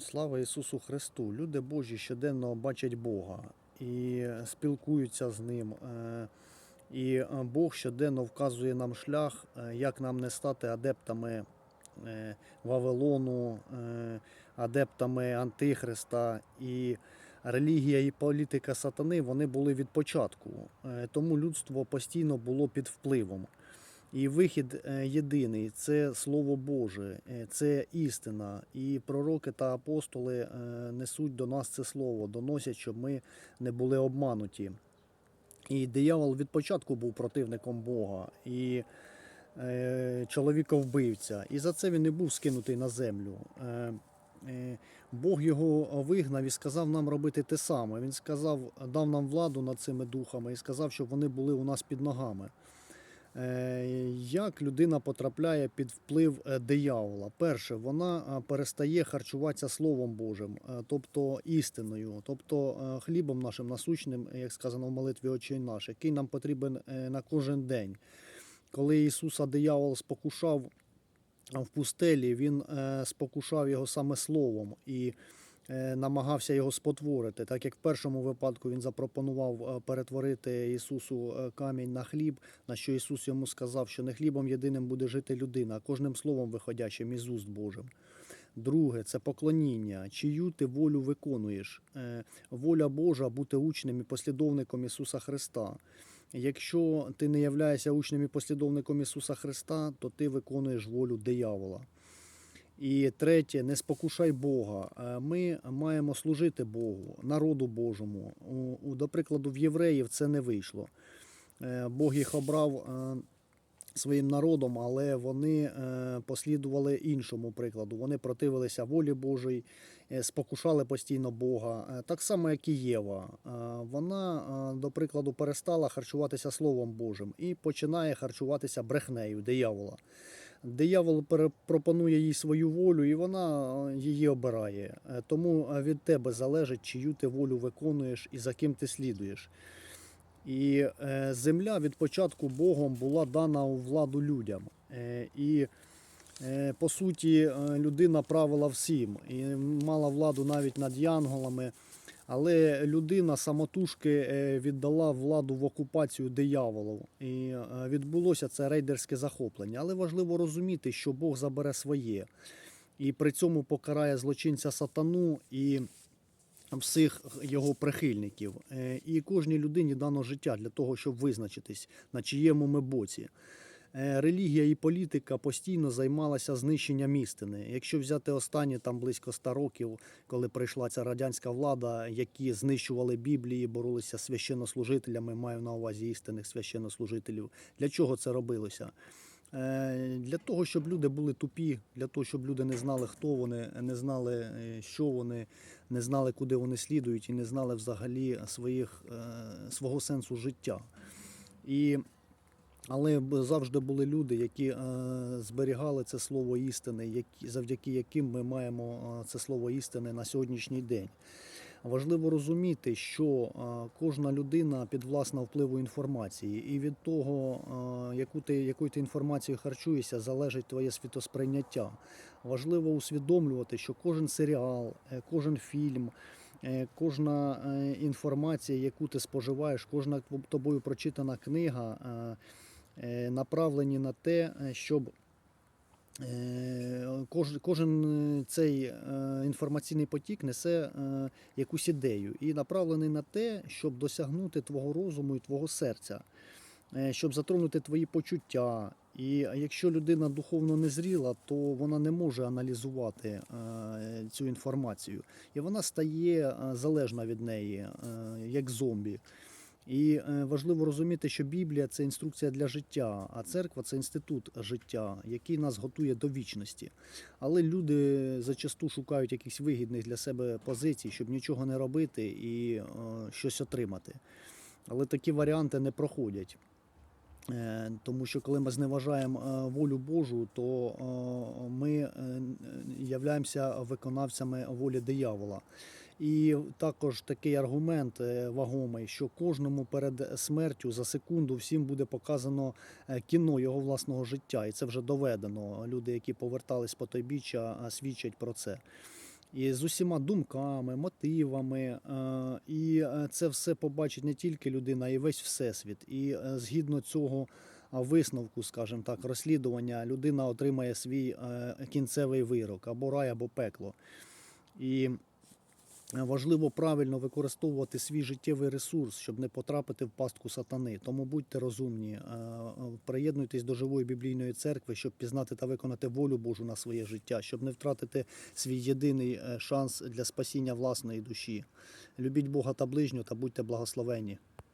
Слава Ісусу Христу! Люди Божі щоденно бачать Бога і спілкуються з Ним. Е, І е, Бог щоденно вказує нам шлях, е, як нам не стати адептами Вавилону, адептами Антихриста. І релігія і політика сатани вони були від початку. Тому людство постійно було під впливом. І вихід е, єдиний це Слово Боже, е, це істина. І пророки та апостоли е, несуть до нас це слово, доносять, щоб ми не були обмануті. І диявол від початку був противником Бога і е, чоловіка-вбивця. І за це він не був скинутий на землю. Бог його вигнав і сказав нам робити те саме. Він сказав, дав нам владу над цими духами і сказав, щоб вони були у нас під ногами. Е, Як людина потрапляє під вплив е, диявола? Перше, вона е, перестає харчуватися Словом Божим, тобто істиною, тобто хлібом нашим насущним, як сказано в молитві Отче наш, який нам потрібен на кожен день. Коли Ісуса диявол спокушав в пустелі, він спокушав його саме словом і намагався його спотворити. Так як в першому випадку він запропонував е, перетворити Ісусу е, камінь на хліб, на що Ісус йому сказав, що не хлібом єдиним буде жити людина, а кожним словом виходячим із уст Божим. Друге це поклоніння, чию ти волю виконуєш. Е, Воля Божа бути учнем і послідовником Ісуса Христа. Якщо ти не являєшся учнем і послідовником Ісуса Христа, то ти виконуєш волю диявола. І третє, не спокушай Бога. Е, Ми маємо служити Богу, народу Божому. До прикладу, в євреїв це не вийшло. Е, Бог їх обрав е, своїм народом, але вони послідували іншому прикладу. Вони противилися волі Божій, спокушали постійно Бога. Так само, як і Єва. Вона, до прикладу, перестала харчуватися Словом Божим і починає харчуватися брехнею диявола. Диявол пропонує їй свою волю, і вона е, її обирає. Е, Тому е, від тебе залежить, чию ти волю виконуєш і за ким ти слідуєш. І земля від початку Богом була дана у владу людям. І по суті, людина правила всім і мала владу навіть над янголами. Але людина самотужки е, віддала владу в окупацію дияволу. І е, відбулося це рейдерське захоплення. Але важливо розуміти, що Бог забере своє. І при цьому покарає злочинця сатану і всіх його прихильників. Е, І кожній людині дано життя для того, щоб визначитись, на чиєму ми боці. Е, Релігія і політика постійно займалася знищенням істини. Якщо взяти останні там близько ста років, коли прийшла ця радянська влада, які знищували Біблії, боролися з священнослужителями, маю на увазі істинних священнослужителів. Для чого це робилося? Е, Для того, щоб люди були тупі, для того, щоб люди не знали, хто вони, не знали, е, що вони, не знали, куди вони слідують, і не знали взагалі своїх, свого сенсу життя. І але завжди були люди, які е, зберігали це слово істини, завдяки яким ми маємо е, це слово істини на сьогоднішній день. Важливо розуміти, що е, кожна людина підвласна впливу інформації, і від того, яку ти, якою ти інформацією харчуєшся, залежить твоє світосприйняття. Важливо усвідомлювати, що кожен серіал, кожен фільм. Кожна інформація, яку ти споживаєш, кожна тобою прочитана книга направлені на те, е, щоб е, кожен е, цей е, інформаційний потік несе е, якусь ідею і направлений на те, щоб досягнути твого розуму і твого серця, е, щоб затронути твої почуття. І якщо людина духовно незріла, то вона не може аналізувати е, цю інформацію, і вона стає е, залежна від неї, е, як зомбі. І е, важливо розуміти, що Біблія це інструкція для життя, а церква це інститут життя, який нас готує до вічності. Але люди зачасту шукають якихось вигідних для себе позицій, щоб нічого не робити і е, щось отримати. Але такі варіанти не проходять. Е, Тому що коли ми зневажаємо волю Божу, то ми являємося виконавцями волі диявола. І також такий аргумент е, вагомий, що кожному перед смертю за секунду всім буде показано е, кіно його власного життя, і це вже доведено. Люди, які повертались по той біч, свідчать про це. І з усіма думками, мотивами. е, І це все побачить не тільки людина, а й весь всесвіт. І згідно цього висновку, скажімо так, розслідування, людина отримає свій кінцевий вирок або рай, або пекло. І важливо правильно використовувати свій життєвий ресурс, щоб не потрапити в пастку сатани. Тому будьте розумні, е, е, приєднуйтесь до живої біблійної церкви, щоб пізнати та виконати волю Божу на своє життя, щоб не втратити свій єдиний е, шанс для спасіння власної душі. Любіть Бога та ближнього та будьте благословені.